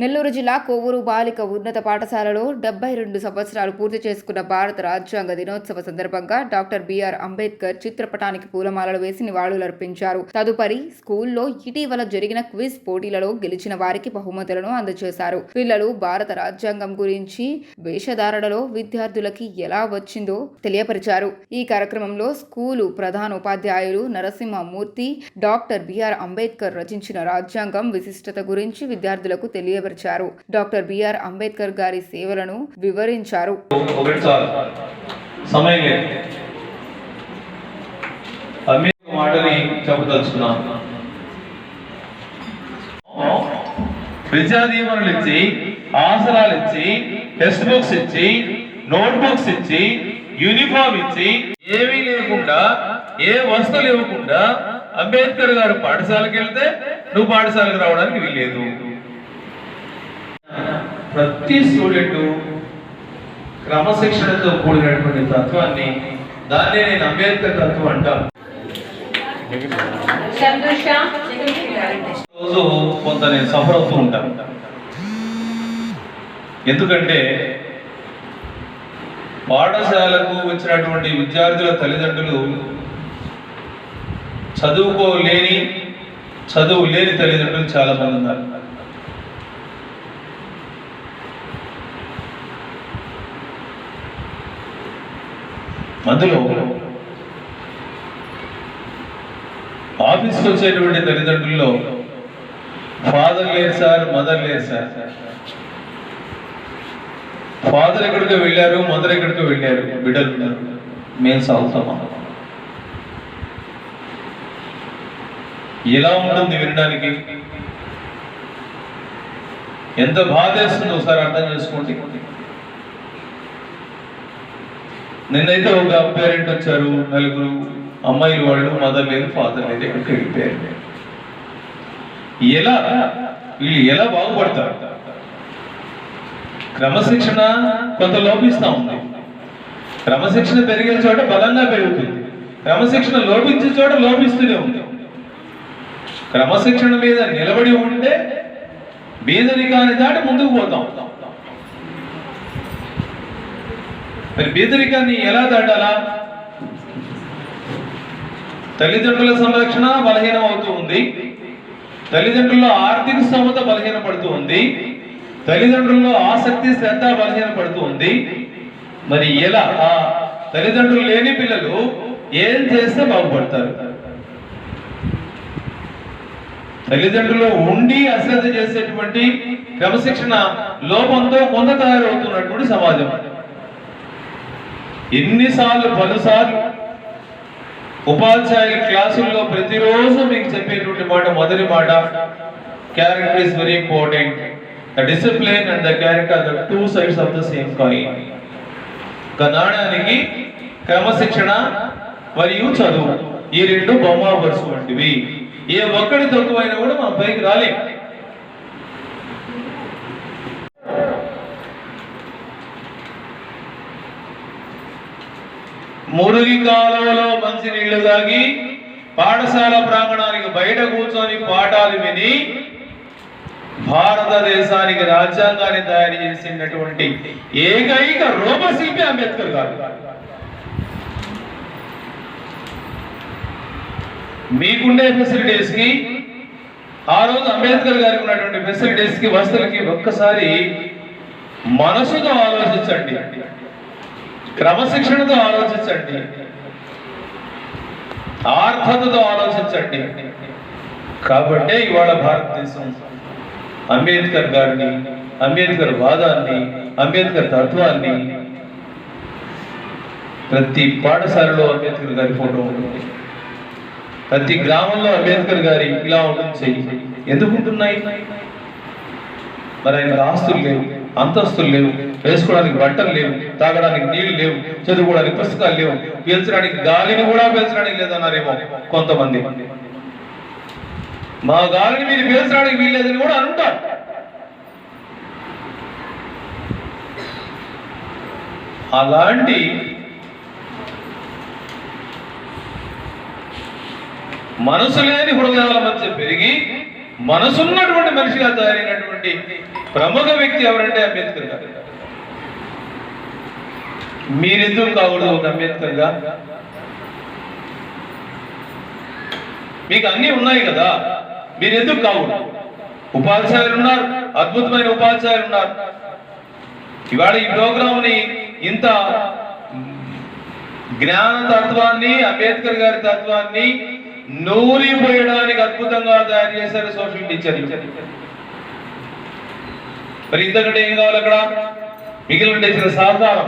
నెల్లూరు జిల్లా కోవూరు బాలిక ఉన్నత పాఠశాలలో డెబ్బై రెండు సంవత్సరాలు పూర్తి చేసుకున్న భారత రాజ్యాంగ దినోత్సవ సందర్భంగా డాక్టర్ బిఆర్ అంబేద్కర్ చిత్రపటానికి పూలమాలలు వేసి నివాళులర్పించారు. తదుపరి స్కూల్లో ఇటీవల జరిగిన క్విజ్ పోటీలలో గెలిచిన వారికి బహుమతులను అందజేశారు. పిల్లలు భారత రాజ్యాంగం గురించి వేషధారణలో విద్యార్థులకి ఎలా వచ్చిందో తెలియపరిచారు. ఈ కార్యక్రమంలో స్కూలు ప్రధాన ఉపాధ్యాయులు నరసింహమూర్తి డాక్టర్ బిఆర్ అంబేద్కర్ రచించిన రాజ్యాంగం విశిష్టత గురించి విద్యార్థులకు తెలియపరిచారు. డాక్టర్ బిఆర్ అంబేద్కర్ గారి సేవలను వివరించారు. ఒకటి మాటని చెప్పదలుచుకున్నాను ఇచ్చి ఆసరాలు ఇచ్చి టెక్స్ట్ బుక్స్ ఇచ్చి నోట్ బుక్స్ ఇచ్చి యూనిఫామ్ ఇచ్చి ఏమీ లేకుండా ఏ వస్తువులు ఇవ్వకుండా అంబేద్కర్ గారు పాఠశాలకు వెళ్తే నువ్వు పాఠశాలకు రావడానికి వీల్లేదు. ప్రతి స్టూడెంట్ క్రమశిక్షణతో కూడినటువంటి తత్వాన్ని దాన్నే నేను అంబేద్కర్ తత్వం అంటాను. రోజు కొంత నేను సఫర్ అవుతూ ఉంటాను ఎందుకంటే పాఠశాలకు వచ్చినటువంటి విద్యార్థుల తల్లిదండ్రులు చదువుకోలేని చదువు లేని తల్లిదండ్రులు చాలా మంది ఉన్నారు. అందులో ఆఫీస్కి వచ్చేటువంటి తల్లిదండ్రుల్లో ఫాదర్ లేరు సార్ మదర్ లేరు సార్. ఫాదర్ ఎక్కడికి వెళ్ళారు మదర్ ఎక్కడికి వెళ్ళారు బిడ్డలు ఉన్నారు. మేము సాగుతామా? ఎలా ఉంటుంది వినడానికి? ఎంత బాధ వేస్తుందో ఒకసారి అర్థం చేసుకోండి. నిన్నైతే ఒక పేరెంట్ వచ్చారు నలుగురు అమ్మాయిలు వాళ్ళు మదర్ లేదు ఫాదర్ లేదు ఎక్కడికి వెళ్ళిపోయారు. ఎలా? వీళ్ళు ఎలా బాగుపడతారు? క్రమశిక్షణ కొంత లోపిస్తా ఉంది. క్రమశిక్షణ పెరిగే చోట బలంగా పెరుగుతుంది. క్రమశిక్షణ లోపించే చోట లోపిస్తూనే ఉంది. క్రమశిక్షణ మీద నిలబడి ఉంటే బీదరికాన్ని దాటి ముందుకు పోతాం. మరి పేదరికాన్ని ఎలా దాటాలా? తల్లిదండ్రుల సంరక్షణ బలహీనం అవుతూ ఉంది. తల్లిదండ్రుల ఆర్థిక స్తోమత బలహీన పడుతూ ఉంది. తల్లిదండ్రుల్లో ఆసక్తి శ్రద్ధ బలహీన పడుతూ ఉంది. మరి ఎలా? తల్లిదండ్రులు లేని పిల్లలు ఏం చేస్తే బాగుపడతారు? తల్లిదండ్రులు ఉండి అశ్రద్ధ చేసేటువంటి క్రమశిక్షణ లోపంతో కొంత తయారవుతున్నటువంటి సమాజం. ఎన్నిసార్లు పలుసార్లు ఉపాధ్యాయుల క్లాసుల్లో ప్రతిరోజు మీకు చెప్పేటువంటి మాట మొదటి మాట character is very important the discipline and the character the two sides of the same coin ఒక నాణానికి క్రమశిక్షణ మరియు చదువు. ఈ రెండు బొమ్మ వరుస వంటివి. ఏ ఒక్కడి తక్కువైనా కూడా మన పైకి రాలేదు మురుగి కాలువలో మంచి నీళ్ళు తాగి పాఠశాల ప్రాంగణానికి బయట కూర్చొని పాఠాలు విని భారతదేశానికి రాజ్యాంగాన్ని తయారు చేసినటువంటి ఏకైక రూపశిల్పి అంబేద్కర్ గారు. మీకుండే ఫెసిలిటీస్కి ఆ రోజు అంబేద్కర్ గారికి ఉన్నటువంటి ఫెసిలిటీస్కి వస్తువులకి ఒక్కసారి మనసుతో ఆలోచించండి. క్రమశిక్షణతో ఆలోచించండి. ఆర్థతతో ఆలోచించండి. కాబట్టే ఇవాళ భారతదేశం అంబేద్కర్ గారిని అంబేద్కర్ వాదాన్ని అంబేద్కర్ తత్వాన్ని ప్రతి పాఠశాలలో అంబేద్కర్ గారి ఫోటో ఉంటుంది. ప్రతి గ్రామంలో అంబేద్కర్ గారి ఇలా ఉంటుంది. ఎందుకుంటున్నాయి మరి ఆయన ఆస్తులు లేవు. అంతస్తులు లేవు. వేసుకోవడానికి బట్టలు లేవు. తాగడానికి నీళ్ళు లేవు. చదువుకోవడానికి పుస్తకాలు లేవు. పీల్చడానికి గాలిని కూడా పీల్చడానికి లేదన్నారేమో కొంతమంది. మా గాలిని మీరు పీల్చడానికి వీల్లేదని కూడా అనుంటారు అలాంటి మనసు లేని హృదయాల మధ్య పెరిగి మనసున్నటువంటి మనిషిగా తయారైనటువంటి ప్రముఖ వ్యక్తి ఎవరంటే అంబేద్కర్ గారు? మీరెందుకు కాకూడదు ఒక అంబేద్కర్ గారు మీకు అన్ని ఉన్నాయి కదా. మీరు ఎందుకు కాకూడదు ఉపాధ్యాయులు ఉన్నారు అద్భుతమైన ఉపాధ్యాయులు ఉన్నారు. ఇవాళ ఈ ప్రోగ్రామ్ని ఇంత జ్ఞాన తత్వాన్ని అంబేద్కర్ గారి తత్వాన్ని నూరిపోయడానికి అద్భుతంగా తయారు చేశారు సోషల్ టీచర్లు. మరి ఇంతకంటే ఏం కావాలి అక్కడ మిగిలిన టీచర్ సహకారం